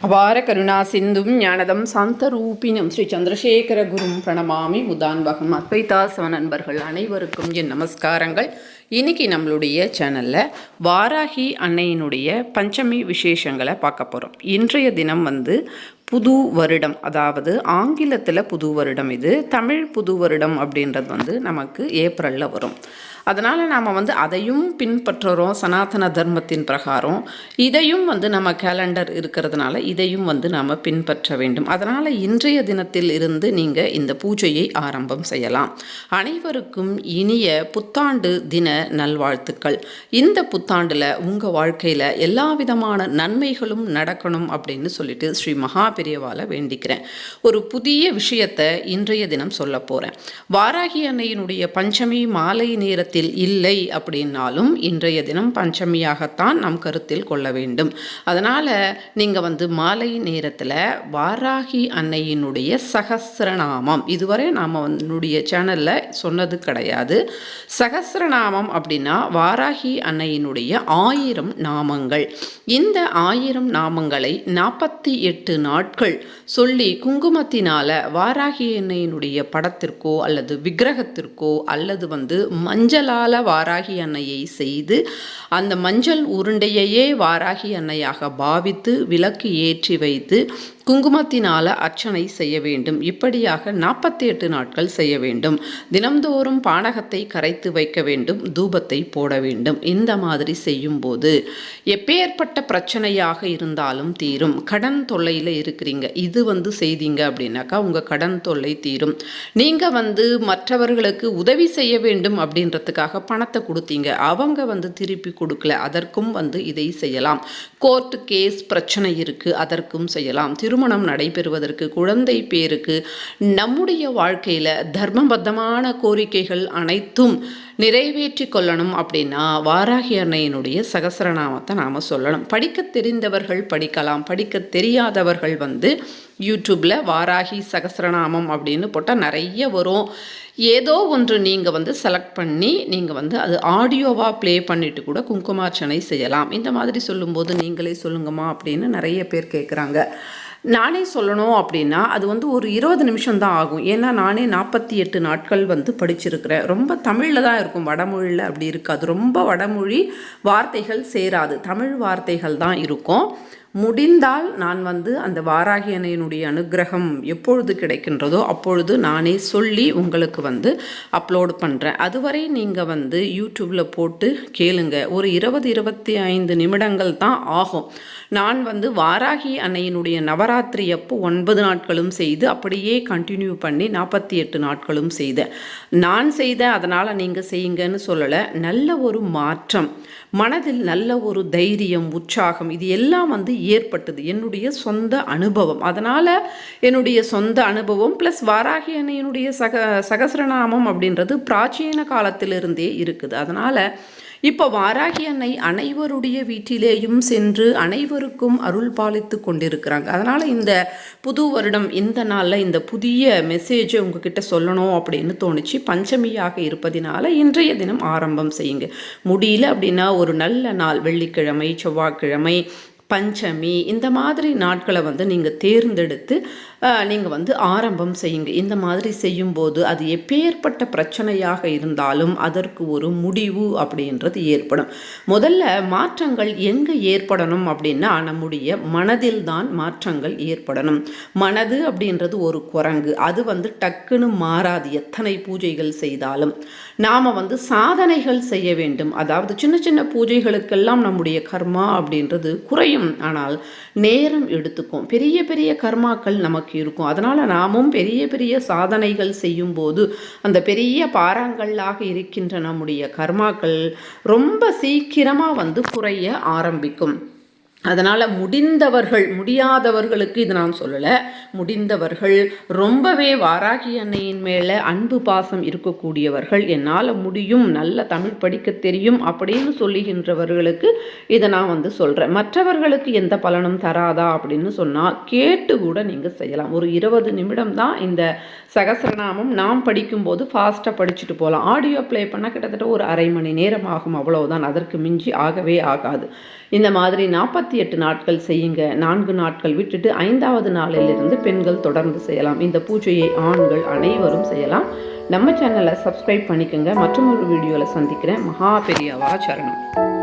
அபார கருணா சிந்தும் ஞானதம் சாந்தரூபினம் ஸ்ரீ சந்திரசேகர குரும் பிரணமாமி முதான்வகம் அத்வைதாசவ நண்பர்கள் அனைவருக்கும் என் நமஸ்காரங்கள். இன்னைக்கு நம்மளுடைய சேனலில் வாராகி அன்னையினுடைய பஞ்சமி விசேஷங்களை பார்க்க போகிறோம் இன்றைய தினம் வந்து புது வருடம் அதாவது ஆங்கிலத்தில் புது வருடம் இது தமிழ் புது வருடம் அப்படின்றது வந்து நமக்கு ஏப்ரலில் வரும். அதனால் நாம் வந்து அதையும் பின்பற்றுறோம் சனாதன தர்மத்தின் பிரகாரம். இதையும் வந்து நம்ம கேலண்டர் இருக்கிறதுனால இதையும் வந்து நாம் பின்பற்ற வேண்டும். அதனால் இன்றைய தினத்தில் இருந்து நீங்கள் இந்த பூஜையை ஆரம்பம் செய்யலாம். அனைவருக்கும் இனிய புத்தாண்டு தின நல்வாழ்த்துக்கள். இந்த புத்தாண்டில் உங்கள் வாழ்க்கையில் எல்லா விதமான நன்மைகளும் நடக்கணும் அப்படின்னு சொல்லிட்டு ஸ்ரீ மகா பெரியவால வேண்டிக்கிறேன். ஒரு புதிய விஷயத்தை இன்றைய தினம் சொல்ல போகிறேன் வாராகி அன்னையினுடைய பஞ்சமி மாலை நேரத்தில் இல்லை அப்படின்னாலும் இன்றைய தினம் பஞ்சமியாகத்தான் நாம் கருத்தில் கொள்ள வேண்டும். அதனால் நீங்கள் வந்து மாலை நேரத்தில் வாராகி அன்னையினுடைய சகசிரநாமம் இதுவரை நாம் என்னுடைய சேனலில் சொன்னது கிடையாது. சகசிரநாமம் அப்படின்னா வாராகி அன்னையினுடைய ஆயிரம் நாமங்கள். இந்த ஆயிரம் நாமங்களை நாற்பத்தி எட்டு நாட்கள் சொல்லி குங்குமத்தினால வாராகி அன்னையினுடைய படத்திற்கோ அல்லது விக்கிரகத்திற்கோ அல்லது வந்து மஞ்சளால வாராகி அன்னையை செய்து அந்த மஞ்சள் உருண்டையையே வாராகி அன்னையாக பாவித்து விளக்கு ஏற்றி வைத்து குங்குமத்தினால அர்ச்சனை செய்ய வேண்டும். இப்படியாக நாற்பத்தி எட்டு நாட்கள் செய்ய வேண்டும். தினம்தோறும் பானகத்தை கரைத்து வைக்க வேண்டும். தூபத்தை போட வேண்டும். இந்த மாதிரி செய்யும்போது எப்பேற்பட்ட பிரச்சனையாக இருந்தாலும் தீரும். கடன் தொல்லையில் இருக்கிறீங்க. இது வந்து செய்தீங்க அப்படின்னாக்கா உங்கள் கடன் தொல்லை தீரும். நீங்கள் வந்து மற்றவர்களுக்கு உதவி செய்ய வேண்டும் அப்படின்றதுக்காக பணத்தை கொடுத்தீங்க. அவங்க வந்து திருப்பி கொடுக்கல. அதற்கும் வந்து இதை செய்யலாம். கோர்ட்டு கேஸ் பிரச்சனை இருக்குது அதற்கும் செய்யலாம். திருமணம் நடைபெறுவதற்கு குழந்தை பேருக்கு நம்முடைய வாழ்க்கையில் தர்மபத்தமான கோரிக்கைகள் அனைத்தும் நிறைவேற்றி கொள்ளணும் அப்படின்னா வாராகி அன்னையினுடைய சகசரநாமத்தை நாம் சொல்லணும். படிக்க தெரிந்தவர்கள் படிக்கலாம். படிக்க தெரியாதவர்கள் வந்து யூடியூப்பில் வாராகி சகசரநாமம் அப்படின்னு போட்டால் நிறைய வரும். ஏதோ ஒன்று நீங்கள் வந்து செலக்ட் பண்ணி நீங்கள் வந்து அது ஆடியோவாக ப்ளே பண்ணிவிட்டு கூட குங்குமார்ச்சனை செய்யலாம். இந்த மாதிரி சொல்லும்போது நீங்களே சொல்லுங்கம்மா அப்படின்னு நிறைய பேர் கேட்குறாங்க நானே சொல்லணும் அப்படின்னா அது வந்து ஒரு இருபது நிமிஷம் தான் ஆகும். ஏன்னா நானே நாற்பத்தி எட்டு நாட்கள் வந்து படிச்சிருக்கிறேன். ரொம்ப தமிழில் தான் இருக்கும். வடமொழியில் அப்படி இருக்காது. ரொம்ப வடமொழி வார்த்தைகள் சேராது. தமிழ் வார்த்தைகள் தான் இருக்கும். முடிந்தால் நான் வந்து அந்த வாராகி அன்னையினுடைய அனுகிரகம் எப்பொழுது கிடைக்கின்றதோ அப்பொழுது நானே சொல்லி உங்களுக்கு வந்து அப்லோடு பண்ணுறேன் அதுவரை நீங்கள் வந்து யூடியூப்பில் போட்டு கேளுங்க. ஒரு இருபது இருபத்தி ஐந்து நிமிடங்கள் தான் ஆகும். நான் வந்து வாராகி அன்னையினுடைய நவராத்திரி அப்போ ஒன்பது நாட்களும் செய்து அப்படியே கண்டினியூ பண்ணி நாற்பத்தி எட்டு நாட்களும் செய்தேன். நான் செய்த அதனால் நீங்கள் செய்யுங்கன்னு சொல்லலை. நல்ல ஒரு மாற்றம் மனதில் நல்ல ஒரு தைரியம் உற்சாகம் இது எல்லாம் வந்து ஏற்பட்டது. என்னுடைய சொந்த அனுபவம். அதனால் என்னுடைய சொந்த அனுபவம் ப்ளஸ் வாராகி அன்னையினுடைய சக சகசிரநாமம் அப்படின்றது பிராச்சீன காலத்திலிருந்தே இருக்குது. அதனால் இப்போ வாராகி அன்னை அனைவருடைய வீட்டிலேயும் சென்று அனைவருக்கும் அருள் பாலித்து கொண்டிருக்கிறாங்க. அதனால் இந்த புது வருடம் இந்த நாளில் இந்த புதிய மெசேஜை உங்ககிட்ட சொல்லணும் அப்படின்னு தோணுச்சு. பஞ்சமியாக இருப்பதினால இன்றைய தினம் ஆரம்பம் செய்யுங்க. முடியல அப்படின்னா ஒரு நல்ல நாள் வெள்ளிக்கிழமை செவ்வாய்க்கிழமை பஞ்சமி இந்த மாதிரி நாட்களை வந்து நீங்கள் தேர்ந்தெடுத்து நீங்கள் வந்து ஆரம்பம் செய்யுங்க. இந்த மாதிரி செய்யும்போது அது எப்பேற்பட்ட பிரச்சனையாக இருந்தாலும் அதற்கு ஒரு முடிவு அப்படின்றது ஏற்படும். முதல்ல மாற்றங்கள் எங்கே ஏற்படணும் அப்படின்னா நம்முடைய மனதில் தான் மாற்றங்கள் ஏற்படணும். மனது அப்படின்றது ஒரு குரங்கு. அது வந்து டக்குன்னு மாறாது. எத்தனை பூஜைகள் செய்தாலும். நாம் வந்து சாதனைகள் செய்ய வேண்டும். அதாவது சின்ன சின்ன பூஜைகளுக்கெல்லாம் நம்முடைய கர்மா அப்படின்றது குறையும். ஆனால் நேரம் எடுத்துக்கும். பெரிய பெரிய கர்மாக்கள் நமக்கு நமக்கு இருக்கும். அதனால் நாமும் பெரிய பெரிய சாதனைகள் செய்யும்போது அந்த பெரிய பாறாங்கல்லாக இருக்கின்ற நம்முடைய கர்மாக்கள் ரொம்ப சீக்கிரமாக வந்து குறைய ஆரம்பிக்கும். அதனால் முடிந்தவர்கள் முடியாதவர்களுக்கு இது நான் சொல்லலை. முடிந்தவர்கள். ரொம்பவே வாராகி அன்னையின் மேலே அன்பு பாசம் இருக்கக்கூடியவர்கள். என்னால் முடியும் நல்ல தமிழ் படிக்க தெரியும் அப்படின்னு சொல்லுகின்றவர்களுக்கு இதை நான் வந்து சொல்கிறேன் மற்றவர்களுக்கு எந்த பலனும் தராதா அப்படின்னு சொன்னால் கேட்டு கூட நீங்கள் செய்யலாம். ஒரு இருபது நிமிடம் தான் இந்த சகசிரநாமம். நாம் படிக்கும்போது ஃபாஸ்ட்டாக படிச்சுட்டு போகலாம். ஆடியோ ப்ளே பண்ணால் கிட்டத்தட்ட ஒரு அரை மணி நேரம் ஆகும். அவ்வளவுதான். அதற்கு மிஞ்சி ஆகவே ஆகாது. இந்த மாதிரி நாற்பத்தி எட்டு நாட்கள் செய்யுங்க. நான்கு நாட்கள் விட்டுட்டு ஐந்தாவது நாளிலிருந்து பெண்கள் தொடர்ந்து செய்யலாம். இந்த பூஜையை ஆண்கள் அனைவரும் செய்யலாம். நம்ம சேனலை சப்ஸ்கிரைப் பண்ணிக்கோங்க. மற்றும் ஒரு வீடியோவில் சந்திக்கிறேன். மகா பெரியவா சரணம்.